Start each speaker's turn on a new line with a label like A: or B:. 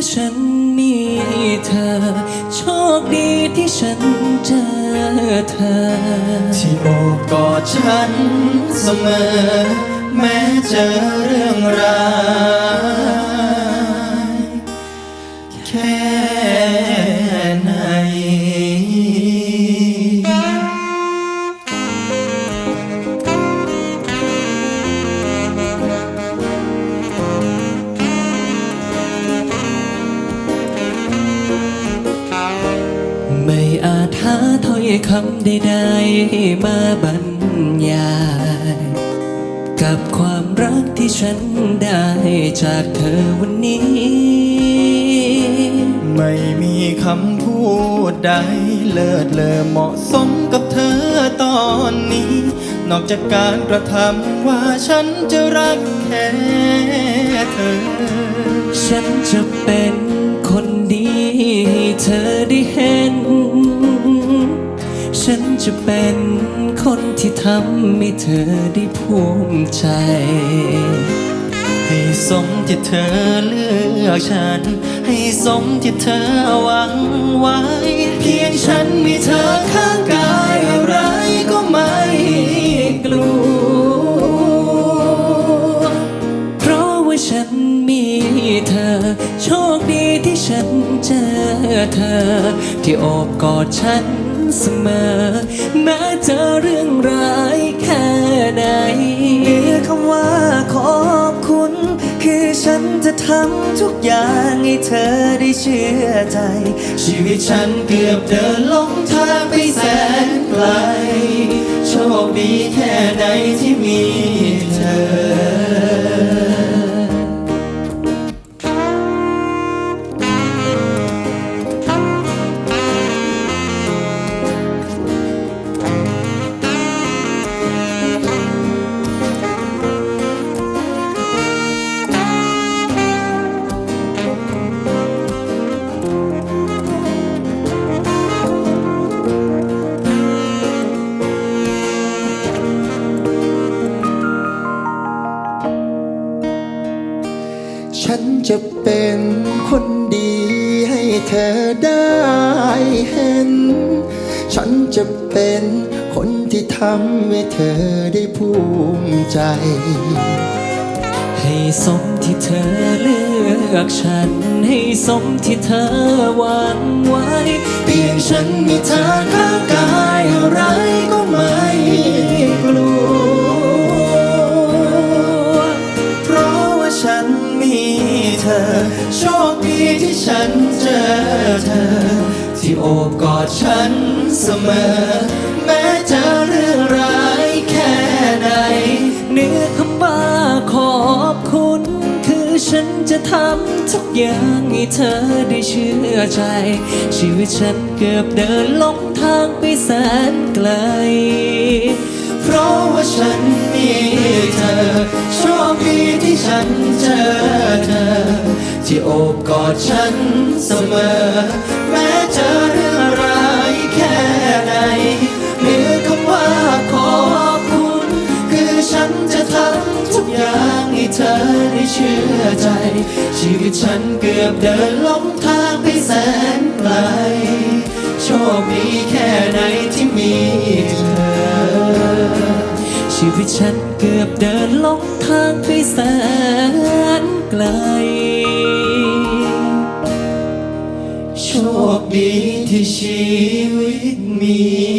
A: ว่าฉันมีเธอ โชคดีที่ฉันเจอเธอ
B: ที่โอบกอดฉันเสมอ แม้เจอเรื่องราว คำ
A: ใดๆมาบรรยาย กับความรักที่ฉันได้จากเธอวันนี้
B: ไม่มีคำพูดใดเลิศเลอเหมาะสมกับเธอตอนนี้ นอกจากการกระทำว่าฉันจะรักแค่เธอ
A: ฉันจะเป็นคนดีให้เธอได้เห็น ฉันจะเป็นคนที่ทำให้เธอได้ภูมิใจ
B: ให้สมที่เธอเลือกฉัน ให้สมที่เธอหวังไว้ เพียงฉันมีเธอข้างกายอะไรก็ไม่กลัว
A: เพราะว่าฉันมีเธอ โชคดีที่ฉันเจอเธอ ที่โอบกอดฉัน เสมอ แม้เจอเรื่องร้ายแค่ไหน
C: มีคำว่าขอบคุณ คือฉันจะทำทุกอย่างให้เธอได้เชื่อใจ
B: ชีวิตฉันเกือบเดินหลงทางไปแสนไกล โชคดีแค่ไหนที่มี
D: นจะเป็นคนดีให้เธอได้เห็น ฉันจะเป็นคนที่ทำให้เธอได้ภูมิใจ
A: ให้สมที่เธอเลือกฉัน ให้สมที่เธอหวังไว้
B: เพียงฉันมีเธอข้างกายอะไรก็ โอบกอดฉันเสมอ แม้เจอเรื่องร้ายแค่ไหน
A: เนื้อคำว่าขอบคุณ คือฉันจะทำทุกอย่างให้เธอได้เชื่อใจ ชีวิตฉันเกือบเดินหลงทางไปแสนไกล
B: เพราะว่าฉันมีเธอโชคดีที่ฉันเจอเธอ ที่โอบกอดฉันเสมอแม้ เจอเรื่องร้ายแค่ไหนเหนือคำว่าขอบคุณ คือฉันจะทำทุกอย่างให้เธอได้เชื่อใจ ชีวิตฉันเกือบเดินหลงทางไปแสนไกล โชคดีแค่ไหนที่มีเธอ
A: ชีวิตฉันเกือบเดินหลงทางไปแสนไกล
B: คดีที่ชีวิตมี